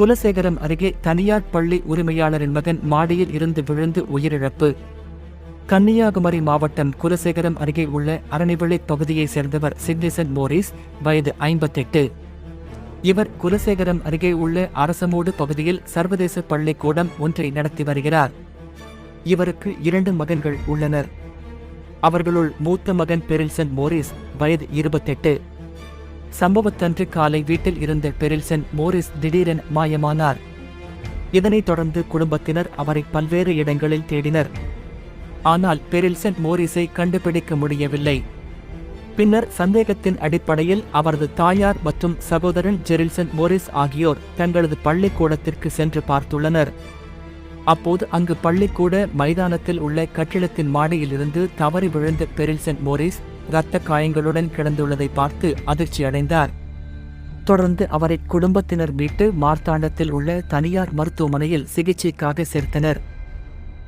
குலசேகரம் அருகே தனியார் பள்ளி உரிமையாளரின் மகன் மாடியில் இருந்து விழுந்து உயிரிழப்பு. கன்னியாகுமரி மாவட்டம் குலசேகரம் அருகே உள்ள அரணிவிளை பகுதியைச் சேர்ந்தவர் சிக்னிசன் மோரிஸ் வயது ஐம்பத்தெட்டு. இவர் குலசேகரம் அருகே உள்ள அரசமோடு பகுதியில் சர்வதேச பள்ளிக்கூடம் ஒன்றை நடத்தி வருகிறார். இவருக்கு இரண்டு மகன்கள் உள்ளனர். அவர்களுள் மூத்த மகன் பெரில்சன் மோரிஸ் வயது இருபத்தெட்டு. சம்பவத்தன்று காலை வீட்டில் இருந்த பெரில்சன் மோரிஸ் திடீரென மாயமானார். இதனைத் தொடர்ந்து குடும்பத்தினர் அவரை பல்வேறு இடங்களில் தேடினர். ஆனால் பெரில்சன் மோரிஸை கண்டுபிடிக்க முடியவில்லை. பின்னர் சந்தேகத்தின் அடிப்படையில் அவரது தாயார் மற்றும் சகோதரன் ஜெரில்சன் மோரிஸ் ஆகியோர் தங்களது பள்ளிக்கூடத்திற்கு சென்று பார்த்துள்ளனர். அப்போது அங்கு பள்ளிக்கூட மைதானத்தில் உள்ள கட்டிடத்தின் மாடியிலிருந்து தவறி விழுந்த பெரில்சன் மோரிஸ் இரத்த காயங்களுடன் கிடந்துள்ளதை பார்த்து அதிர்ச்சி அடைந்தார் தொடர்ந்து அவரை குடும்பத்தினர் மீட்டு மார்த்தாண்டத்தில் உள்ள தனியார் மருத்துவமனையில் சிகிச்சைக்காக சேர்த்தனர்.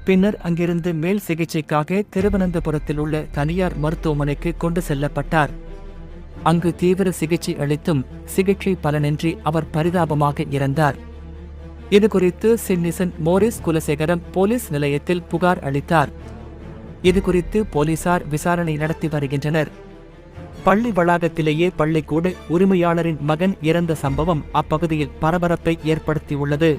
பின்னர் அங்கிருந்து மேல் சிகிச்சைக்காக திருவனந்தபுரத்தில் உள்ள தனியார் மருத்துவமனைக்கு கொண்டு செல்லப்பட்டார். அங்கு தீவிர சிகிச்சை அளித்தும் சிகிச்சை பலனின்றி அவர் பரிதாபமாக இறந்தார். இதுகுறித்து சின்னிசன் மோரிஸ் குலசேகரம் போலீஸ் நிலையத்தில் புகார் அளித்தார். இது குறித்து போலீசார் விசாரணை நடத்தி வருகின்றனர். பள்ளி வளாகத்திலேயே பள்ளிக்கூட உரிமையாளரின் மகன் இறந்த சம்பவம் அப்பகுதியில் பரபரப்பை ஏற்படுத்தியுள்ளது.